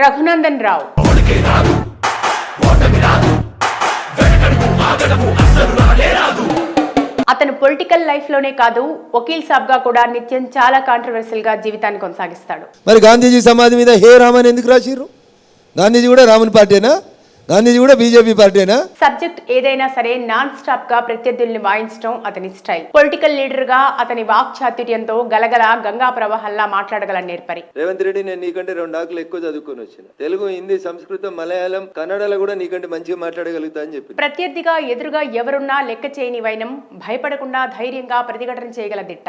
రఘునందన్ రావు. అతను పొలిటికల్ లైఫ్లోనే కాదు వకీల్ సాబ్గా కూడా నిత్యం చాలా కాంట్రవర్షియల్గా జీవితాన్ని కొనసాగిస్తాడు. మరి గాంధీజీ సమాధి మీద హే రామన్ ఎందుకు రాసిర్రు? గాంధీజీ కూడా రామన్ పార్టీనా? గాంధీజీ కూడా బీజేపీ పార్టీనా సబ్జెక్ట్ ఏదైనా సరే నాన్ స్టాప్గా ప్రత్యర్థుల్ని వాయించడం అతని స్టైల్. పొలిటికల్ లీడర్గా అతని వాక్ చాతుర్యంతో గలగల గంగా ప్రవాహంలా మాట్లాడగల నేర్పరి. రేవంత్ రెడ్డి నేను నీకంటే రెండు ఆకులు ఎక్కువ చదువుకొని వచ్చిన. తెలుగు హిందీ సంస్కృతం మలయాళం కన్నడలో కూడా నీకంటే మంచిగా మాట్లాడగలుగుతా అని చెప్పి ప్రత్యర్థిగా ఎదురుగా ఎవరున్నా లెక్క చేయని వైనం భయపడకుండా ధైర్యంగా ప్రతిఘటన చేయగల దిట్ట.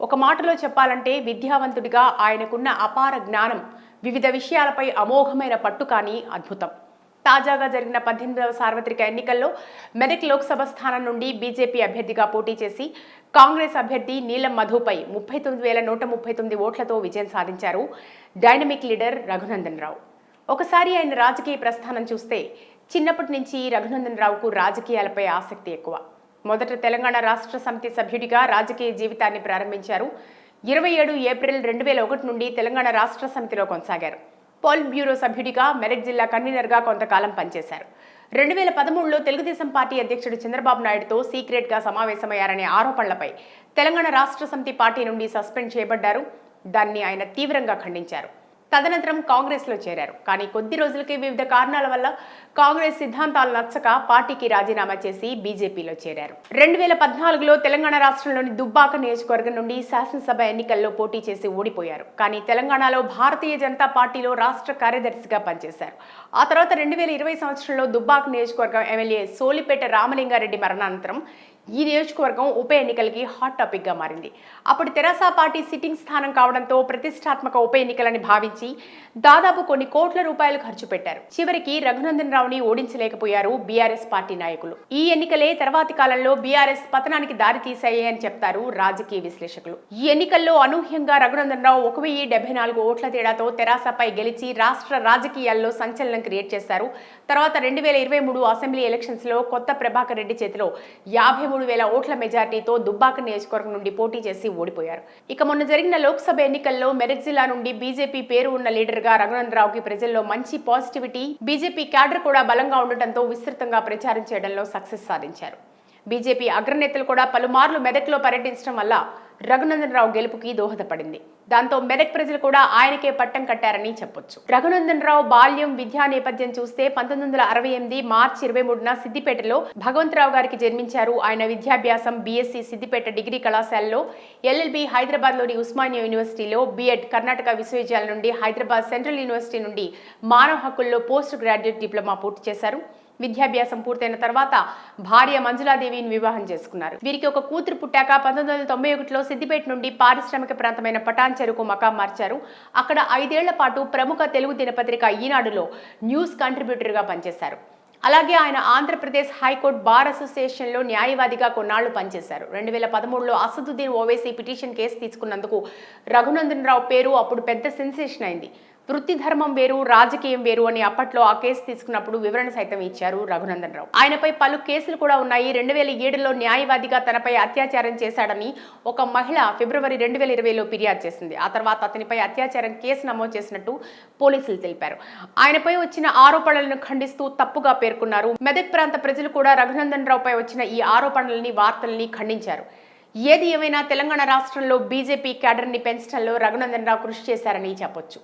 ఒక మాటలో చెప్పాలంటే విద్యావంతుడిగా ఆయనకున్న అపార జ్ఞానం వివిధ విషయాలపై అమోఘమైన పట్టు కానీ అద్భుతం. తాజాగా జరిగిన పద్దెనిమిదవ సార్వత్రిక ఎన్నికల్లో మెదక్ లోక్సభ స్థానం నుండి బీజేపీ అభ్యర్థిగా పోటీ చేసి కాంగ్రెస్ అభ్యర్థి నీలం మధుపై ముప్పై తొమ్మిది వేల నూట ముప్పై తొమ్మిది ఓట్లతో విజయం సాధించారు డైనమిక్ లీడర్ రఘునందన్ రావు ఒకసారి ఆయన రాజకీయ ప్రస్థానం చూస్తే చిన్నప్పటి నుంచి రఘునందన్ రావుకు రాజకీయాలపై ఆసక్తి ఎక్కువ. మొదట తెలంగాణ రాష్ట్ర సమితి సభ్యుడిగా రాజకీయ జీవితాన్ని ప్రారంభించారు. ఇరవై ఏడు ఏప్రిల్ రెండు వేల ఒకటి నుండి తెలంగాణ రాష్ట్ర సమితిలో కొనసాగారు. పోల్ బ్యూరో సభ్యుడిగా మెదక్ జిల్లా కన్వీనర్గా కొంతకాలం పనిచేశారు. రెండు వేల పదమూడులో తెలుగుదేశం పార్టీ అధ్యక్షుడు చంద్రబాబు నాయుడుతో సీక్రెట్గా సమావేశమయ్యారనే ఆరోపణలపై తెలంగాణ రాష్ట్ర సమితి పార్టీ నుండి సస్పెండ్ చేయబడ్డారు. దాన్ని ఆయన తీవ్రంగా ఖండించారు. తదనంతరం కాంగ్రెస్లో చేరారు. కానీ కొద్ది రోజులకే వివిధ కారణాల వల్ల కాంగ్రెస్ సిద్ధాంతాలు నచ్చక పార్టీకి రాజీనామా చేసి బీజేపీలో చేరారు. రెండు వేల పద్నాలుగులో తెలంగాణ రాష్ట్రంలోని దుబ్బాక నియోజకవర్గం నుండి శాసనసభ ఎన్నికల్లో పోటీ చేసి ఓడిపోయారు. కానీ తెలంగాణలో భారతీయ జనతా పార్టీలో రాష్ట్ర కార్యదర్శిగా పనిచేశారు. ఆ తర్వాత రెండు వేల ఇరవై సంవత్సరంలో దుబ్బాక నియోజకవర్గం ఎమ్మెల్యే సోలిపేట రామలింగారెడ్డి మరణానంతరం ఈ నియోజకవర్గం ఉప ఎన్నికలకి హాట్ టాపిక్గా మారింది. అప్పుడు తెరాస పార్టీ సిట్టింగ్ స్థానం కావడంతో ప్రతిష్టాత్మక ఉప ఎన్నికలని భావించి దాదాపు కొన్ని కోట్ల రూపాయలు ఖర్చు పెట్టారు. చివరికి రఘునందన్ రావుని ఓడించలేకపోయారు బీఆర్ఎస్ పార్టీ నాయకులు. ఈ ఎన్నికలే తర్వాతి కాలంలో బీఆర్ఎస్ పతనానికి దారి తీశాయి అని చెప్తారు రాజకీయ విశ్లేషకులు. ఈ ఎన్నికల్లో అనూహ్యంగా రఘునందన్ రావు ఒక వెయ్యి డెబ్బై నాలుగు ఓట్ల తేడాతో తెరాసపై గెలిచి రాష్ట్ర రాజకీయాల్లో సంచలనం క్రియేట్ చేశారు. తర్వాత రెండు వేల ఇరవై మూడు అసెంబ్లీ ఎలక్షన్స్లో కొత్త ప్రభాకర్ రెడ్డి చేతిలో యాభై మూడు వేల ఓట్ల మెజార్టీతో దుబ్బాక నియోజకవర్గం నుండి పోటీ చేసి ఓడిపోయారు. ఇక మొన్న జరిగిన లోక్సభ ఎన్నికల్లో మెదక్ జిల్లా నుండి బీజేపీ పేరు ఉన్న లీడర్గా రఘునందరావుకి ప్రజల్లో మంచి పాజిటివిటీ బీజేపీ క్యాడర్ కూడా బలంగా ఉండటంతో విస్తృతంగా ప్రచారం చేయడంలో సక్సెస్ సాధించారు. బీజేపీ అగ్రనేతలు కూడా పలుమార్లు మెదక్లో పర్యటించడం వల్ల రఘునందనరావు గెలుపుకి దోహదపడింది. దాంతో మెదక్ ప్రజలు కూడా ఆయనకే పట్టం కట్టారని చెప్పొచ్చు. రఘునందనరావు బాల్యం విద్యా నేపథ్యం చూస్తే పంతొమ్మిది వందల అరవై ఎనిమిది మార్చి ఇరవై మూడున సిద్దిపేటలో భగవంతరావు గారికి జన్మించారు. ఆయన విద్యాభ్యాసం బీఎస్సీ సిద్దిపేట డిగ్రీ కళాశాలలో ఎల్ఎల్బి హైదరాబాద్లోని ఉస్మానియా యూనివర్సిటీలో బీఎడ్ కర్ణాటక విశ్వవిద్యాలయం నుండి హైదరాబాద్ సెంట్రల్ యూనివర్సిటీ నుండి మానవ హక్కుల్లో పోస్ట్ గ్రాడ్యుయేట్ డిప్లొమా పూర్తి చేశారు. విద్యాభ్యాసం పూర్తయిన తర్వాత భార్య మంజులాదేవిని వివాహం చేసుకున్నారు. వీరికి ఒక కూతురు పుట్టాక పంతొమ్మిది వందల తొంభై ఒకటిలో సిద్దిపేట నుండి పారిశ్రామిక ప్రాంతమైన పటాన్ చెరుకు మకాం మార్చారు. అక్కడ ఐదేళ్ళ పాటు ప్రముఖ తెలుగు దినపత్రిక ఈనాడులో న్యూస్ కంట్రిబ్యూటర్గా పనిచేశారు. అలాగే ఆయన ఆంధ్రప్రదేశ్ హైకోర్టు బార్ అసోసియేషన్లో న్యాయవాదిగా కొన్నాళ్ళు పనిచేశారు. రెండు వేల పదమూడులో అసదుద్దీన్ ఓవైసీ పిటిషన్ కేసు తీసుకున్నందుకు రఘునందన్ రావు పేరు అప్పుడు పెద్ద సెన్సేషన్ అయింది. వృత్తి ధర్మం వేరు రాజకీయం వేరు అని అప్పట్లో ఆ కేసు తీసుకున్నప్పుడు వివరణ సైతం ఇచ్చారు రఘునందన్ రావు. ఆయనపై పలు కేసులు కూడా ఉన్నాయి. రెండు వేల ఏడులో న్యాయవాదిగా తనపై అత్యాచారం చేశాడని ఒక మహిళ ఫిబ్రవరి రెండు వేల ఇరవైలో ఫిర్యాదు చేసింది. ఆ తర్వాత అతనిపై అత్యాచారం కేసు నమోదు చేసినట్టు పోలీసులు తెలిపారు. ఆయనపై వచ్చిన ఆరోపణలను ఖండిస్తూ తప్పుగా పేర్కొన్నారు. మెదక్ ప్రాంత ప్రజలు కూడా రఘునందన్ రావుపై వచ్చిన ఈ ఆరోపణలని వార్తల్ని ఖండించారు. ఏది ఏమైనా తెలంగాణ రాష్ట్రంలో బీజేపీ క్యాడర్ని పెంచడంలో రఘునందన్ రావు కృషి చేశారని చెప్పొచ్చు.